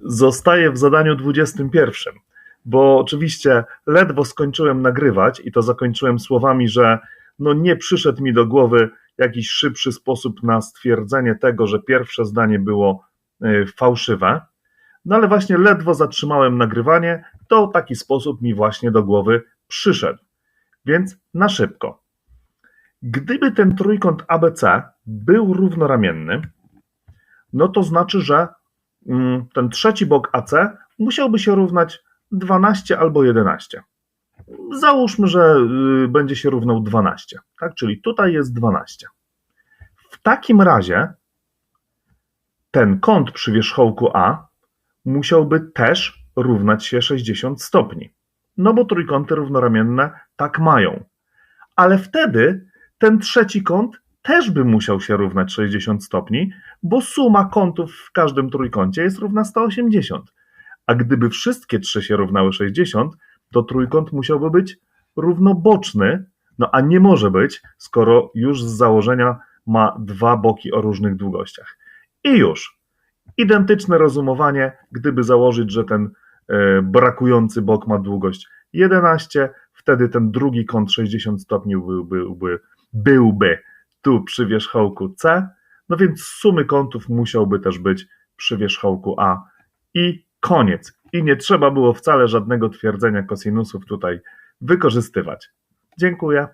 Zostaję w zadaniu 21, bo oczywiście ledwo skończyłem nagrywać i to zakończyłem słowami, że no nie przyszedł mi do głowy jakiś szybszy sposób na stwierdzenie tego, że pierwsze zdanie było y, fałszywe. No ale właśnie ledwo zatrzymałem nagrywanie, to taki sposób mi właśnie do głowy przyszedł. Więc na szybko. Gdyby ten trójkąt ABC był równoramienny, no to znaczy, że ten trzeci bok AC musiałby się równać 12 albo 11. Załóżmy, że y, będzie się równał 12, tak? Czyli tutaj jest 12. W takim razie ten kąt przy wierzchołku A musiałby też równać się 60 stopni. No bo trójkąty równoramienne tak mają. Ale wtedy ten trzeci kąt też by musiał się równać 60 stopni, bo suma kątów w każdym trójkącie jest równa 180. A gdyby wszystkie trzy się równały 60, to trójkąt musiałby być równoboczny, no a nie może być, skoro już z założenia ma dwa boki o różnych długościach. I już. Identyczne rozumowanie, gdyby założyć, że ten e, brakujący bok ma długość 11, wtedy ten drugi kąt 60 stopni byłby, byłby, byłby tu przy wierzchołku C, no więc sumy kątów musiałby też być przy wierzchołku A i koniec. I nie trzeba było wcale żadnego twierdzenia kosinusów tutaj wykorzystywać. Dziękuję.